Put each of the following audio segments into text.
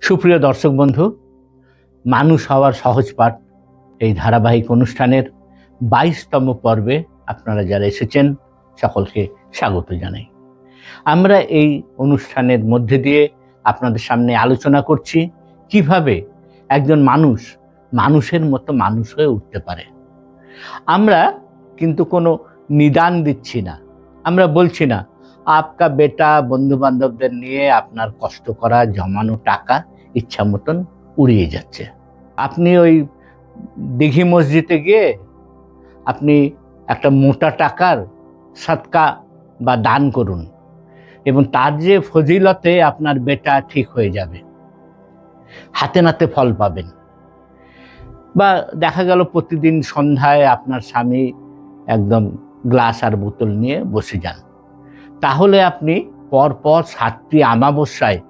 সুপ্রিয় দর্শক বন্ধু, মানুষ হওয়ার সহজ পাঠ এই ধারাবাহিক অনুষ্ঠানের বাইশতম পর্বে আপনারা যারা এসেছেন, সকলকে স্বাগত জানাই। আমরা এই অনুষ্ঠানের মধ্যে দিয়ে আপনাদের সামনে আলোচনা করছি, কীভাবে একজন মানুষ মানুষের মতো মানুষ হয়ে উঠতে পারে। আমরা কিন্তু কোনো নিদান দিচ্ছি না। আমরা বলছি না আপকা বেটা বন্ধু বান্ধবদের নিয়ে আপনার কষ্ট করা, জমানো টাকা ইচ্ছা মতন উড়িয়ে যাচ্ছে। আপনি ওই দিঘি মসজিদে গিয়ে আপনি একটা মোটা টাকার সৎকা বা দান করুন এবং তার যে ফজিলতে আপনার বেটা ঠিক হয়ে যাবে, হাতে নাতে ফল পাবেন। বা দেখা গেল প্রতিদিন সন্ধ্যায় আপনার স্বামী একদম গ্লাস আর বোতল নিয়ে বসে যান। তাহলে আপনি পরপর সাতটি আমাবস্যায়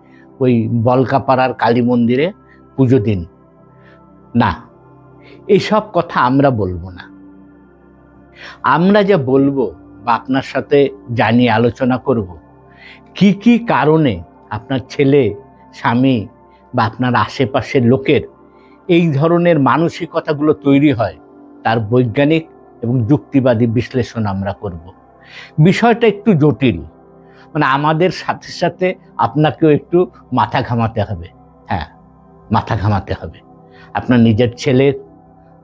ওই বলকাপাড়ার কালী মন্দিরে পুজো দিন। না এইসব কথা আমরা বলব না। আমরা যা বলব বা আপনার সাথে জানিয়ে আলোচনা করব, কি কি কারণে আপনার ছেলে, স্বামী বা আপনার আশেপাশের লোকের এই ধরনের মানসিকতাগুলো তৈরি হয়, তার বৈজ্ঞানিক এবং যুক্তিবাদী বিশ্লেষণ আমরা করব। বিষয়টা একটু জটিল। মানে আমাদের সাথে সাথে আপনাকেও একটু মাথা ঘামাতে হবে। হ্যাঁ মাথা ঘামাতে হবে। আপনার নিজের ছেলের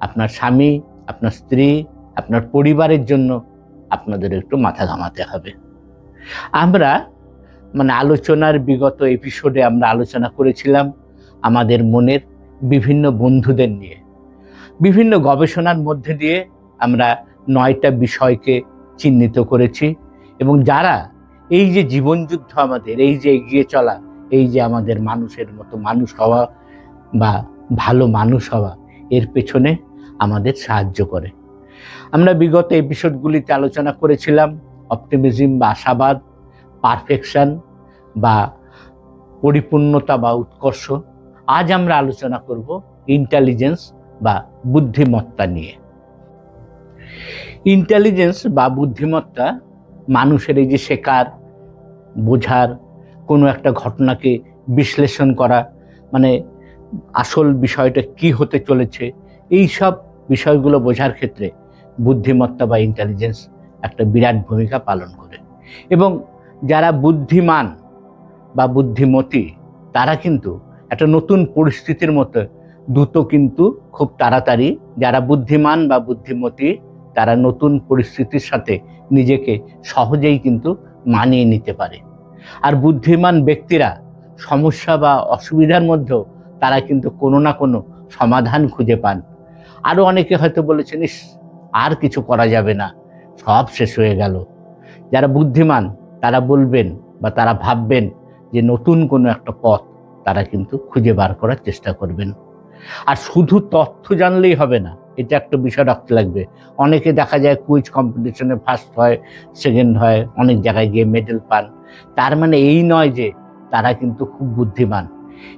আপনার স্বামী, আপনার স্ত্রী, আপনার পরিবারের জন্য আপনাদের একটু মাথা ঘামাতে হবে। আমরা মানে আলোচনার বিগত এপিসোডে আমরা আলোচনা করেছিলাম আমাদের মনের বিভিন্ন বন্ধুদের নিয়ে। বিভিন্ন গবেষণার মধ্যে দিয়ে আমরা নয়টা বিষয়কে চিহ্নিত করেছি এবং যারা এই যে জীবনযুদ্ধ আমাদের, এই যে এগিয়ে চলা, এই যে আমাদের মানুষের মতো মানুষ হওয়া বা ভালো মানুষ হওয়া, এর পেছনে আমাদের সাহায্য করে। আমরা বিগত এপিসোডগুলিতে আলোচনা করেছিলাম অপটিমিজম বা আশাবাদ, পারফেকশন বা পরিপূর্ণতা বা উৎকর্ষ। আজ আমরা আলোচনা করব ইন্টেলিজেন্স বা বুদ্ধিমত্তা নিয়ে। ইন্টেলিজেন্স বা বুদ্ধিমত্তা মানুষের এই যে শেখার, বোঝার কোনো একটা ঘটনাকে বিশ্লেষণ করা মানে আসল বিষয়টা কি হতে চলেছে, এই সব বিষয়গুলো বোঝার ক্ষেত্রে বুদ্ধিমত্তা বা ইন্টেলিজেন্স একটা বিরাট ভূমিকা পালন করে। এবং যারা বুদ্ধিমান বা বুদ্ধিমতী, তারা কিন্তু একটা নতুন পরিস্থিতির মতো দ্রুত কিন্তু খুব তাড়াতাড়ি যারা বুদ্ধিমান বা বুদ্ধিমতী তারা নতুন পরিস্থিতির সাথে নিজেকে সহজেই কিন্তু মানিয়ে নিতে পারে। আর বুদ্ধিমান ব্যক্তিরা সমস্যা বা অসুবিধার মধ্যেও তারা কিন্তু কোনো না কোনো সমাধান খুঁজে পান। আরও অনেকে হয়তো বলেছেন, ইস, আর কিছু করা যাবে না, সব শেষ হয়ে গেল। যারা বুদ্ধিমান, তারা বলবেন বা তারা ভাববেন যে নতুন কোনো একটা পথ তারা কিন্তু খুঁজে বার করার চেষ্টা করবেন। আর শুধু তথ্য জানলেই হবে না এটা একটা বিষয় রাখতে লাগবে। অনেকে দেখা যায় কুইজ কম্পিটিশনে ফার্স্ট হয় সেকেন্ড হয়, অনেক জায়গায় গিয়ে মেডেল পান। তার মানে এই নয় যে তারা কিন্তু খুব বুদ্ধিমান।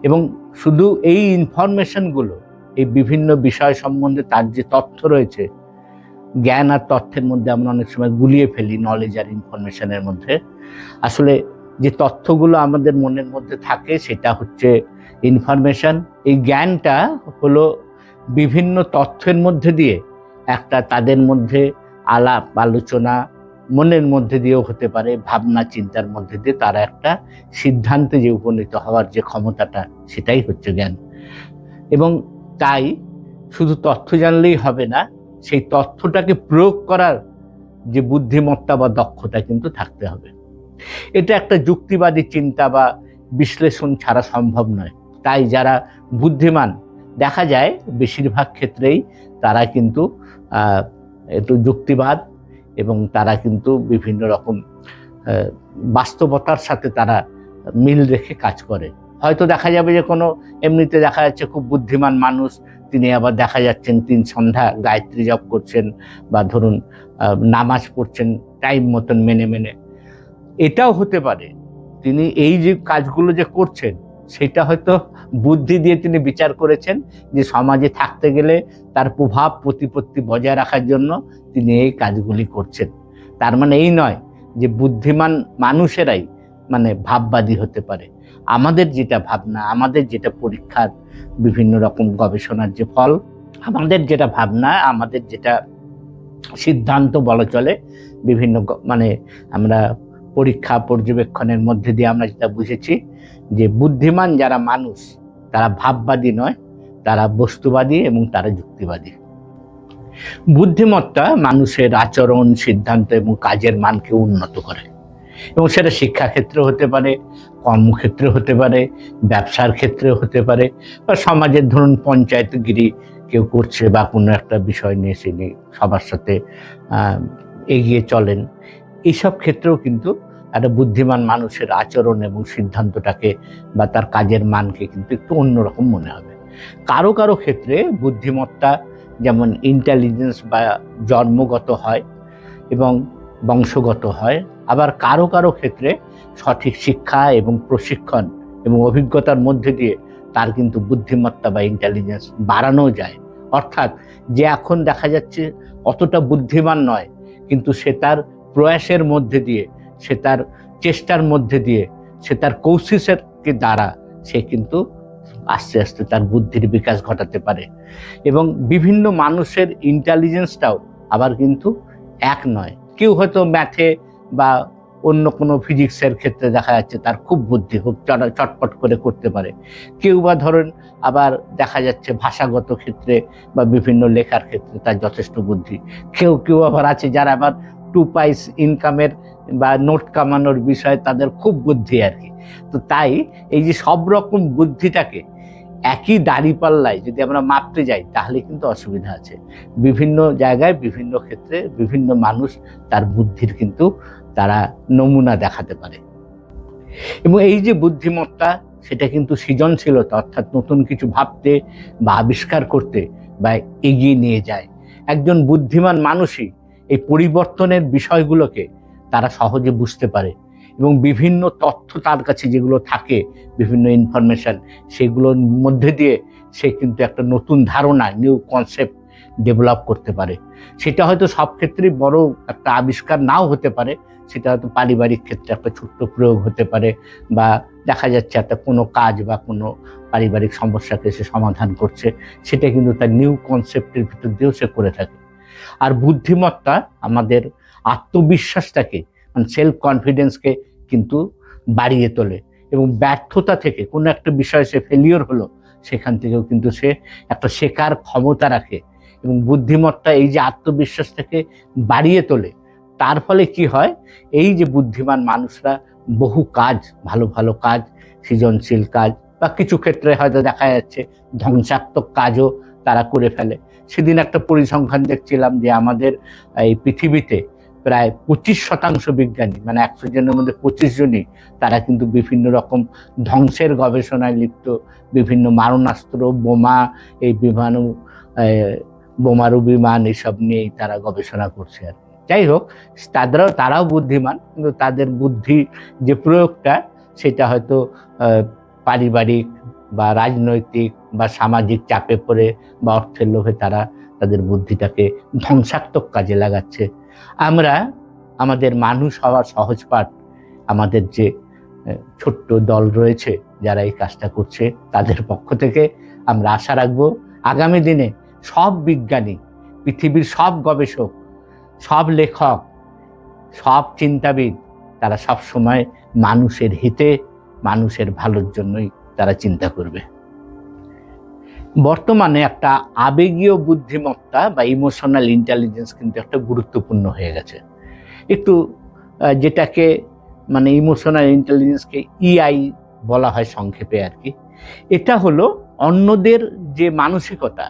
এবং শুধু এই ইনফরমেশনগুলো এই বিভিন্ন বিষয় সম্বন্ধে তার যে তথ্য রয়েছে, জ্ঞান আর তথ্যের মধ্যে আমরা অনেক সময় গুলিয়ে ফেলি নলেজ আর ইনফরমেশনের মধ্যে। আসলে যে তথ্যগুলো আমাদের মনের মধ্যে থাকে, সেটা হচ্ছে ইনফরমেশন এই জ্ঞানটা হলো বিভিন্ন তথ্যের মধ্যে দিয়ে একটা তাদের মধ্যে আলাপ, আলোচনা, মনের মধ্যে দিয়েও হতে পারে, ভাবনা, চিন্তার মধ্যে দিয়ে তারা একটা সিদ্ধান্তে যে উপনীত হওয়ার যে ক্ষমতাটা, সেটাই হচ্ছে জ্ঞান। এবং তাই শুধু তথ্য জানলেই হবে না, সেই তথ্যটাকে প্রয়োগ করার যে বুদ্ধিমত্তা বা দক্ষতা কিন্তু থাকতে হবে। এটা একটা যুক্তিবাদী চিন্তা বা বিশ্লেষণ ছাড়া সম্ভব নয়। তাই যারা বুদ্ধিমান দেখা যায় বেশিরভাগ ক্ষেত্রেই তারা কিন্তু একটু যুক্তিবাদ এবং তারা কিন্তু বিভিন্ন রকম বাস্তবতার সাথে তারা মিল রেখে কাজ করে। হয়তো দেখা যাবে যে কোনো, এমনিতে দেখা যাচ্ছে খুব বুদ্ধিমান মানুষ, তিনি আবার দেখা যাচ্ছেন তিন সন্ধ্যা গায়ত্রী জপ করছেন বা ধরুন নামাজ পড়ছেন টাইম মতন মেনে মেনে। এটাও হতে পারে। তিনি এই যে কাজগুলো যে করছেন সেটা হয়তো বুদ্ধি দিয়ে তিনি বিচার করেছেন যে সমাজে থাকতে গেলে তার প্রভাব প্রতিপত্তি বজায় রাখার জন্য তিনি এই কাজগুলি করছেন। তার মানে এই নয় যে বুদ্ধিমান মানুষেরাই মানে ভাববাদী হতে পারে। আমাদের যেটা ভাবনা, আমাদের যেটা পরীক্ষার বিভিন্ন রকম গবেষণার যে ফল, আমাদের যেটা ভাবনা, আমাদের যেটা সিদ্ধান্ত বলা চলে, বিভিন্ন মানে আমরা পরীক্ষা পর্যবেক্ষণের মধ্যে দিয়ে আমরা যেটা বুঝেছি যে বুদ্ধিমান যারা মানুষ, তারা ভাববাদী নয়, তারা বস্তুবাদী এবং তারা যুক্তিবাদী। বুদ্ধিমত্তা মানুষের আচরণ, সিদ্ধান্ত এবং কাজের মানকে উন্নত করে। এবং সেটা শিক্ষাক্ষেত্রে হতে পারে, কর্মক্ষেত্রে হতে পারে, ব্যবসার ক্ষেত্রে হতে পারে, বা সমাজের ধরুন পঞ্চায়েতগিরি কেউ করছে বা কোনো একটা বিষয় নিয়ে নিয়ে সবার সাথে এগিয়ে চলেন। এইসব ক্ষেত্রেও কিন্তু একটা বুদ্ধিমান মানুষের আচরণ এবং সিদ্ধান্তটাকে বা তার কাজের মানকে কিন্তু একটু অন্যরকম মনে হবে। কারও কারও ক্ষেত্রে বুদ্ধিমত্তা যেমন ইন্টেলিজেন্স বা জন্মগত হয় এবং বংশগত হয়, আবার কারও কারও ক্ষেত্রে সঠিক শিক্ষা এবং প্রশিক্ষণ এবং অভিজ্ঞতার মধ্যে দিয়ে তার কিন্তু বুদ্ধিমত্তা বা ইন্টেলিজেন্স বাড়ানো যায়। অর্থাৎ যে এখন দেখা যাচ্ছে অতটা বুদ্ধিমান নয়, কিন্তু সে তার প্রয়াসের মধ্যে দিয়ে সে তার চেষ্টার মধ্যে দিয়ে, সে তার কৌশিসের দ্বারা সে কিন্তু আস্তে আস্তে তার বুদ্ধির বিকাশ ঘটাতে পারে। এবং বিভিন্ন মানুষের ইন্টেলিজেন্সটাও আবার কিন্তু এক নয়। কেউ হয়তো ম্যাথে বা অন্য কোনো ফিজিক্সের ক্ষেত্রে দেখা যাচ্ছে তার খুব বুদ্ধি, খুব চট- চটপট করে করতে পারে। কেউ বা ধরেন আবার দেখা যাচ্ছে ভাষাগত ক্ষেত্রে বা বিভিন্ন লেখার ক্ষেত্রে তার যথেষ্ট বুদ্ধি। কেউ কেউ আবার আছে যারা আবার টু পাইস ইনকামের বা নোট কামানোর বিষয়ে তাদের খুব বুদ্ধি আর কি। তো তাই এই যে সব রকম বুদ্ধিটাকে একই দাঁড়িপাল্লায় যদি আমরা মাপতে যাই, তাহলে কিন্তু অসুবিধা আছে। বিভিন্ন জায়গায়, বিভিন্ন ক্ষেত্রে বিভিন্ন মানুষ তার বুদ্ধির কিন্তু তারা নমুনা দেখাতে পারে। এবং এই যে বুদ্ধিমত্তা, সেটা কিন্তু সৃজনশীলতা, অর্থাৎ নতুন কিছু ভাবতে বা আবিষ্কার করতে বা এগিয়ে নিয়ে যায়। একজন বুদ্ধিমান মানুষই এই পরিবর্তনের বিষয়গুলোকে তারা সহজে বুঝতে পারে এবং বিভিন্ন তথ্য তার কাছে যেগুলো থাকে, বিভিন্ন ইনফরমেশন সেগুলোর মধ্যে দিয়ে সে কিন্তু একটা নতুন ধারণা নিউ কনসেপ্ট ডেভেলপ করতে পারে। সেটা হয়তো সব ক্ষেত্রেই বড় একটা আবিষ্কার নাও হতে পারে, সেটা হয়তো পারিবারিক ক্ষেত্রে একটা ছোট্ট প্রয়োগ হতে পারে বা দেখা যাচ্ছে একটা কোনো কাজ বা কোনো পারিবারিক সমস্যাকে সে সমাধান করছে, সেটা কিন্তু তার নিউ কনসেপ্টের ভিতর দিয়েও সে করে থাকে। আর বুদ্ধিমত্তা আমাদের আত্মবিশ্বাসটাকে মানে সেলফ কনফিডেন্সকে কিন্তু বাড়িয়ে তোলে এবং ব্যর্থতা থেকে কোনো একটা বিষয়ে সে ফেলিওর হলো, সেখান থেকেও কিন্তু সে একটা শেখার ক্ষমতা রাখে এবং বুদ্ধিমত্তা এই যে আত্মবিশ্বাসটাকে বাড়িয়ে তোলে, তার ফলে কি হয়? এই যে বুদ্ধিমান মানুষরা বহু কাজ, ভালো ভালো কাজ, সৃজনশীল কাজ বা কিছু ক্ষেত্রে হয়তো দেখা যাচ্ছে ধ্বংসাত্মক কাজও তারা করে ফেলে। সেদিন একটা পরিসংখ্যান দেখছিলাম যে আমাদের এই পৃথিবীতে প্রায় পঁচিশ শতাংশ বিজ্ঞানী মানে একশো জনের মধ্যে পঁচিশ জনই তারা কিন্তু বিভিন্ন রকম ধ্বংসের গবেষণায় লিপ্ত, বিভিন্ন মারণাস্ত্র, বোমা, এই বিমানু বোমারু বিমান এসব নিয়েই তারা গবেষণা করছে আর। যাই হোক, তাদেরও, তারাও বুদ্ধিমান, কিন্তু তাদের বুদ্ধি যে প্রয়োগটা সেটা হয়তো পারিবারিক বা রাজনৈতিক বা সামাজিক চাপে পড়ে বা অর্থের লোভে তারা তাদের বুদ্ধিটাকে ধ্বংসাত্মক কাজে লাগাচ্ছে। আমরা আমাদের মানুষ হওয়ার সহজ পাঠ, আমাদের যে ছোট্ট দল রয়েছে যারা এই কাজটা করছে, তাদের পক্ষ থেকে আমরা আশা রাখব আগামী দিনে সব বিজ্ঞানী, পৃথিবীর সব গবেষক, সব লেখক, সব চিন্তাবিদ, তারা সব সময় মানুষের হিতে, মানুষের ভালোর জন্যই তারা চিন্তা করবে। বর্তমানে একটা আবেগীয় বুদ্ধিমত্তা বা ইমোশনাল ইন্টেলিজেন্স কিন্তু একটা গুরুত্বপূর্ণ হয়ে গেছে। একটু যেটাকে মানে ইমোশনাল ইন্টেলিজেন্সকে ইআই বলা হয় সংক্ষেপে আর কি। এটা হলো অন্যদের যে মানসিকতা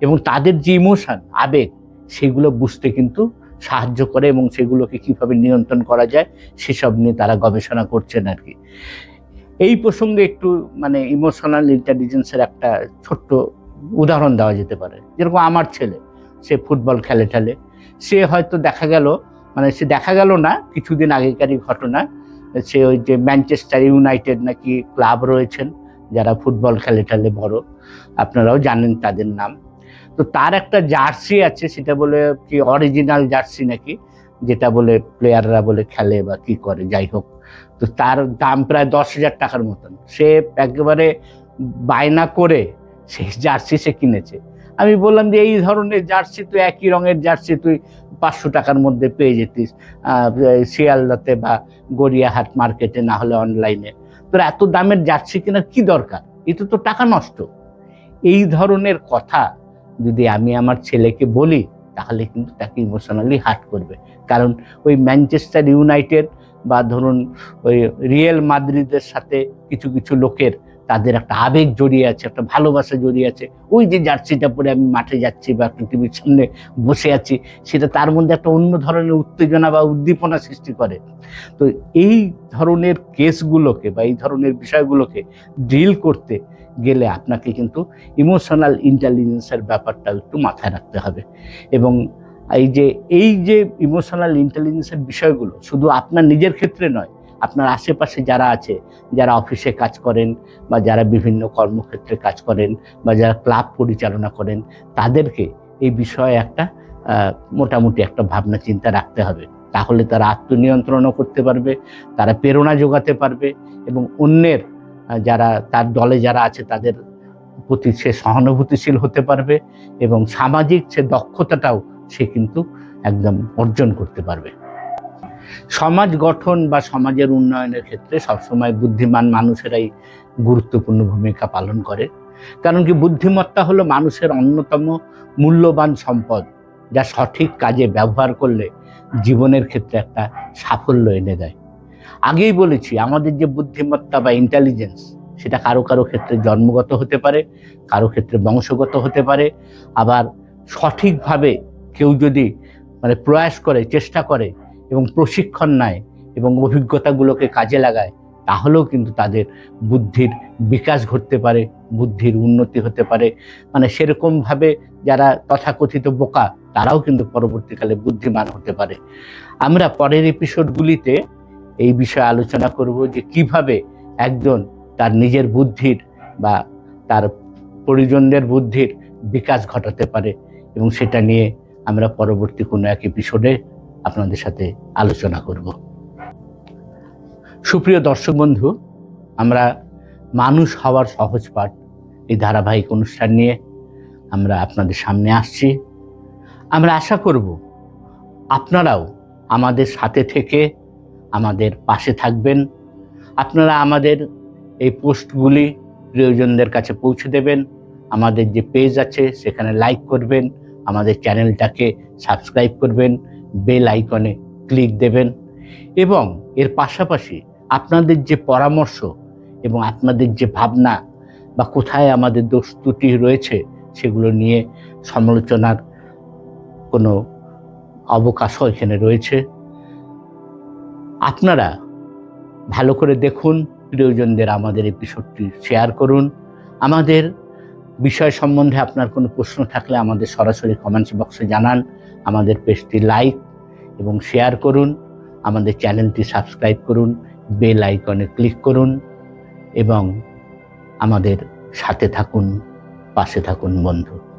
এবং তাদের যে ইমোশন আবেগ, সেগুলো বুঝতে কিন্তু সাহায্য করে এবং সেগুলোকে কীভাবে নিয়ন্ত্রণ করা যায়, সেসব নিয়ে তারা গবেষণা করছেন আর কি। এই প্রসঙ্গে একটু মানে ইমোশনাল ইন্টেলিজেন্সের একটা ছোট্ট উদাহরণ দেওয়া যেতে পারে। যেরকম আমার ছেলে, সে ফুটবল খেলে ঠেলে। সে হয়তো দেখা গেল মানে সে দেখা গেল না কিছুদিন আগেকারই ঘটনা। সে ওই যে ম্যানচেস্টার ইউনাইটেড নাকি ক্লাব রয়েছেন, যারা ফুটবল খেলে ঠেলে বড়। আপনারাও জানেন তাদের নাম। তো তার একটা জার্সি আছে, সেটা বলে কি অরিজিনাল জার্সি নাকি? যেটা বলে প্লেয়াররা বলে খেলে বা কি করে, যাই হোক। তো তার দাম প্রায় দশ হাজার টাকার মতন। সে একেবারে বায়না করে সেই জার্সি সে কিনেছে। আমি বললাম যে, এই ধরনের জার্সি তুই, একই রঙের জার্সি তুই পাঁচশো টাকার মধ্যে পেয়ে যেতিস শিয়ালদাতে বা গড়িয়াহাট মার্কেটে না হলে অনলাইনে। তোর এত দামের জার্সি কেনার কি দরকার? এটা তো টাকা নষ্ট। এই ধরনের কথা যদি আমি আমার ছেলেকে বলি, তাহলে কিন্তু তাকে ইমোশনালি হার্ট করবে। কারণ ওই ম্যানচেস্টার ইউনাইটেড বা ধরুন ওই রিয়েল মাদ্রিদের সাথে কিছু কিছু লোকের তাদের একটা আবেগ জড়িয়ে আছে, একটা ভালোবাসা জড়িয়ে আছে। ওই যে জার্সিটা পরে আমি মাঠে যাচ্ছি বা টিভির সামনে বসে আছি, সেটা তার মধ্যে একটা অন্য ধরনের উত্তেজনা বা উদ্দীপনা সৃষ্টি করে। তো এই ধরনের কেসগুলোকে বা এই ধরনের বিষয়গুলোকে ডিল করতে গেলে আপনাকে কিন্তু ইমোশনাল ইন্টেলিজেন্সের ব্যাপারটা একটু মাথায় রাখতে হবে। এবং এই যে এই যে ইমোশনাল ইন্টেলিজেন্সের বিষয়গুলো, শুধু আপনার নিজের ক্ষেত্রে নয়, আপনার আশেপাশে যারা আছে, যারা অফিসে কাজ করেন বা যারা বিভিন্ন কর্মক্ষেত্রে কাজ করেন বা যারা ক্লাব পরিচালনা করেন, তাদেরকে এই বিষয়ে একটা মোটামুটি একটা ভাবনা চিন্তা রাখতে হবে। তাহলে তারা আত্মনিয়ন্ত্রণও করতে পারবে, তারা প্রেরণা যোগাতে পারবে এবং অন্যের যারা, তার দলে যারা আছে, তাদের প্রতি সে সহানুভূতিশীল হতে পারবে এবং সামাজিক সে দক্ষতাটাও সে কিন্তু একদম অর্জন করতে পারবে। সমাজ গঠন বা সমাজের উন্নয়নের ক্ষেত্রে সবসময় বুদ্ধিমান মানুষেরাই গুরুত্বপূর্ণ ভূমিকা পালন করে। কারণ কি বুদ্ধিমত্তা হলো মানুষের অন্যতম মূল্যবান সম্পদ, যা সঠিক কাজে ব্যবহার করলে জীবনের ক্ষেত্রে একটা সাফল্য এনে দেয়। আগেই বলেছি, আমাদের যে বুদ্ধিমত্তা বা ইন্টেলিজেন্স সেটা কারও কারও ক্ষেত্রে জন্মগত হতে পারে, কারও ক্ষেত্রে বংশগত হতে পারে। আবার সঠিকভাবে কেউ যদি মানে প্রয়াস করে, চেষ্টা করে এবং প্রশিক্ষণ নেয় এবং অভিজ্ঞতাগুলোকে কাজে লাগায়, তাহলেও কিন্তু তাদের বুদ্ধির বিকাশ ঘটতে পারে, বুদ্ধির উন্নতি হতে পারে। মানে সেরকমভাবে যারা তথাকথিত বোকা, তারাও কিন্তু পরবর্তীকালে বুদ্ধিমান হতে পারে। আমরা পরের এপিসোডগুলিতে এই বিষয়ে আলোচনা করব যে কীভাবে একজন তার নিজের বুদ্ধির বা তার পরিজনদের বুদ্ধির বিকাশ ঘটাতে পারে এবং সেটা নিয়ে আমরা পরবর্তী কোনো এক এপিসোডে আপনাদের সাথে আলোচনা করব। সুপ্রিয় দর্শক বন্ধু, আমরা মানুষ হওয়ার সহজ পাঠ এই ধারাবাহিক অনুষ্ঠান নিয়ে আমরা আপনাদের সামনে আসছি। আমরা আশা করব আপনারাও আমাদের সাথে থেকে আমাদের পাশে থাকবেন। আপনারা আমাদের এই পোস্টগুলি প্রিয়জনদের কাছে পৌঁছে দেবেন। আমাদের যে পেজ আছে সেখানে লাইক করবেন। আমাদের চ্যানেলটাকে সাবস্ক্রাইব করবেন, বেল আইকনে ক্লিক দেবেন এবং এর পাশাপাশি আপনাদের যে পরামর্শ এবং আপনাদের যে ভাবনা বা কোথায় আমাদের দোষ ত্রুটি রয়েছে সেগুলো নিয়ে সমালোচনার কোনো অবকাশও এখানে রয়েছে। আপনারা ভালো করে দেখুন, প্রিয়জনদের আমাদের এপিসোডটি শেয়ার করুন, আমাদের বিষয় সম্বন্ধে আপনার কোনো প্রশ্ন থাকলে আমাদের সরাসরি কমেন্টস বক্সে জানান, আমাদের পেজটি লাইক এবং শেয়ার করুন, আমাদের চ্যানেলটি সাবস্ক্রাইব করুন বেল আইকনে ক্লিক করুন এবং আমাদের সাথে থাকুন, পাশে থাকুন বন্ধু।